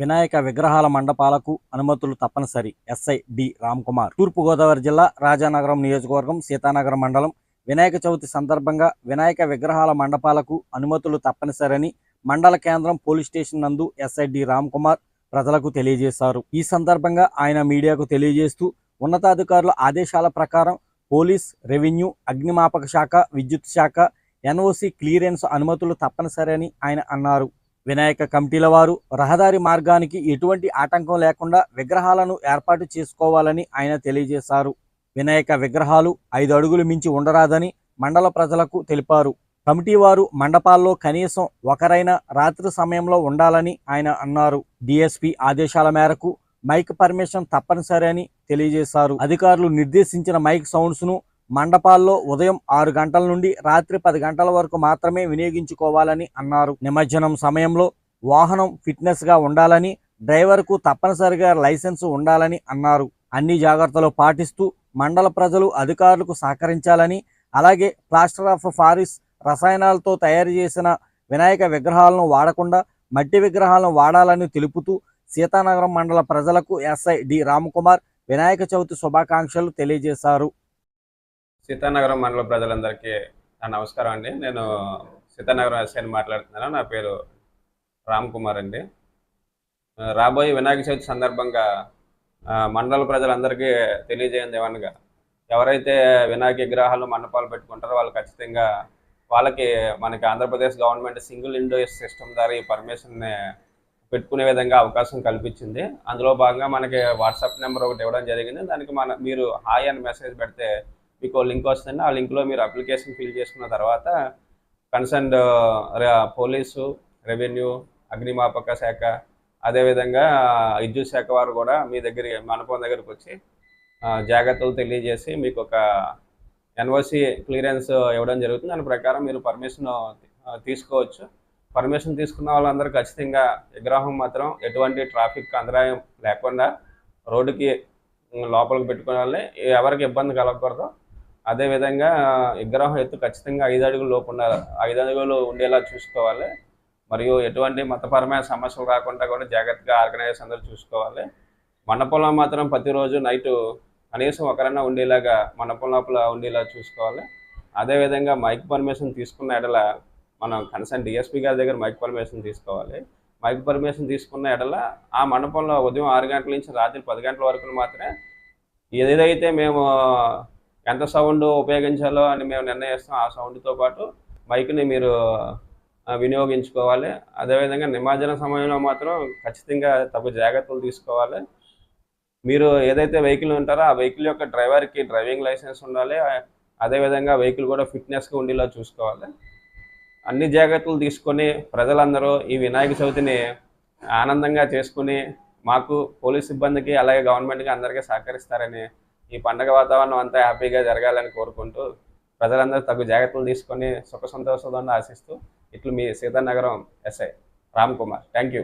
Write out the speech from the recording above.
వినాయక విగ్రహాల మండపాలకు అనుమతులు తప్పనిసరి. ఎస్ఐ డి రామ్ కుమార్ తూర్పుగోదావరి జిల్లా రాజానగరం నియోజకవర్గం సీతానగరం మండలం. వినాయక చవితి సందర్భంగా వినాయక విగ్రహాల మండపాలకు అనుమతులు తప్పనిసరని మండల కేంద్రం పోలీస్ స్టేషన్ నందు ఎస్ఐ డి రామ్కుమార్ ప్రజలకు తెలియజేశారు. ఈ సందర్భంగా ఆయన మీడియాకు తెలియజేస్తూ ఉన్నతాధికారుల ఆదేశాల ప్రకారం పోలీస్ రెవెన్యూ అగ్నిమాపక శాఖ విద్యుత్ శాఖ ఎన్ఓసి క్లియరెన్స్ అనుమతులు తప్పనిసరి అని ఆయన అన్నారు. వినాయక కమిటీల వారు రహదారి మార్గానికి ఎటువంటి ఆటంకం లేకుండా విగ్రహాలను ఏర్పాటు చేసుకోవాలని ఆయన తెలియజేశారు. వినాయక విగ్రహాలు ఐదు అడుగులు మించి ఉండరాదని మండల ప్రజలకు తెలిపారు. కమిటీ వారు మండపాల్లో కనీసం ఒకరైనా రాత్రి సమయంలో ఉండాలని ఆయన అన్నారు. డిఎస్పి ఆదేశాల మేరకు మైక్ పర్మిషన్ తప్పనిసరి అని తెలియజేశారు. అధికారులు నిర్దేశించిన మైక్ సౌండ్స్ను మండపాల్లో ఉదయం ఆరు గంటల నుండి రాత్రి పది గంటల వరకు మాత్రమే వినియోగించుకోవాలని అన్నారు. నిమజ్జనం సమయంలో వాహనం ఫిట్నెస్గా ఉండాలని డ్రైవర్కు తప్పనిసరిగా లైసెన్స్ ఉండాలని అన్నారు. అన్ని జాగ్రత్తలు పాటిస్తూ మండల ప్రజలు అధికారులకు సహకరించాలని అలాగే ప్లాస్టర్ ఆఫ్ ఫారిస్ రసాయనాలతో తయారు చేసిన వినాయక విగ్రహాలను వాడకుండా మట్టి విగ్రహాలను వాడాలని తెలుపుతూ సీతానగరం మండల ప్రజలకు ఎస్ఐ డి రామకుమార్ వినాయక చవితి శుభాకాంక్షలు తెలియజేశారు. సీతానగరం మండల ప్రజలందరికీ నా నమస్కారం అండి. నేను సీతానగరం ఎస్ఐని మాట్లాడుతున్నాను. నా పేరు రామ్ కుమార్ అండి. రాబోయే వినాయక చవితి సందర్భంగా మండల ప్రజలందరికీ తెలియజేయండి ఏమనగా ఎవరైతే వినాయక విగ్రహాలు మండపాలు పెట్టుకుంటారో వాళ్ళు ఖచ్చితంగా వాళ్ళకి మనకి Andhra Pradesh government single window system ద్వారా ఈ పర్మిషన్ని పెట్టుకునే విధంగా అవకాశం కల్పించింది. అందులో భాగంగా మనకి వాట్సాప్ నెంబర్ ఒకటి ఇవ్వడం జరిగింది. దానికి మన మీరు హాయ్ అని మెసేజ్ పెడితే మీకు లింక్ వస్తుంది. ఆ లింక్లో మీరు అప్లికేషన్ ఫిల్ చేసుకున్న తర్వాత కన్సర్న్డ్ పోలీసు రెవెన్యూ అగ్నిమాపక శాఖ అదేవిధంగా విద్యుత్ శాఖ వారు కూడా మీ దగ్గర మండపం దగ్గరకు వచ్చి జాగ్రత్తలు తెలియజేసి మీకు ఒక ఎన్ఓసి క్లియరెన్స్ ఇవ్వడం జరుగుతుంది. దాని ప్రకారం మీరు పర్మిషన్ తీసుకోవచ్చు. పర్మిషన్ తీసుకున్న వాళ్ళందరూ ఖచ్చితంగా విగ్రహం మాత్రం ఎటువంటి ట్రాఫిక్ అంతరాయం లేకుండా రోడ్డుకి ఉమ్, లోపలికి పెట్టుకోవాలి ఎవరికి ఇబ్బంది కలగకూడదు. అదేవిధంగా విగ్రహం ఎత్తు ఖచ్చితంగా ఐదు అడుగుల లోపు ఉండాలి. ఐదు అడుగులు ఉండేలా చూసుకోవాలి. మరియు ఎటువంటి మతపరమైన సమస్యలు రాకుండా కూడా జాగ్రత్తగా ఆర్గనైజర్స్ అందరూ చూసుకోవాలి. మండపంలో మాత్రం ప్రతిరోజు నైటు కనీసం ఒకరైనా ఉండేలాగా మండపం లోపల ఉండేలా చూసుకోవాలి. అదేవిధంగా మైక్ పర్మిషన్ తీసుకున్న ఎడల మనం కన్సర్న్ డిఎస్పీ గారి దగ్గర మైక్ పర్మిషన్ తీసుకోవాలి. మైక్ పర్మిషన్ తీసుకున్న ఎడల ఆ మండపంలో ఉదయం ఆరు గంటల నుంచి రాత్రి పది గంటల వరకు మాత్రమే ఏదైతే మేము ఎంత సౌండ్ ఉపయోగించాలో అని మేము నిర్ణయిస్తాం. ఆ సౌండ్తో పాటు మైక్ని మీరు వినియోగించుకోవాలి. అదేవిధంగా నిమజ్జన సమయంలో మాత్రం ఖచ్చితంగా తగు జాగ్రత్తలు తీసుకోవాలి. మీరు ఏదైతే వెహికల్ ఉంటారో ఆ వెహికల్ యొక్క డ్రైవర్కి డ్రైవింగ్ లైసెన్స్ ఉండాలి. అదేవిధంగా వెహికల్ కూడా ఫిట్నెస్గా ఉండేలా చూసుకోవాలి. అన్ని జాగ్రత్తలు తీసుకొని ప్రజలందరూ ఈ వినాయక చవితిని ఆనందంగా చేసుకుని మాకు పోలీస్ సిబ్బందికి అలాగే గవర్నమెంట్కి అందరికీ సహకరిస్తారని ఈ పండగ వాతావరణం అంతా హ్యాపీగా జరగాలని కోరుకుంటూ ప్రజలందరూ తగు జాగ్రత్తలు తీసుకొని సుఖ సంతోషాలను ఆశిస్తూ ఇట్లు మీ Sitanagaram SI Ram Kumar. Thank you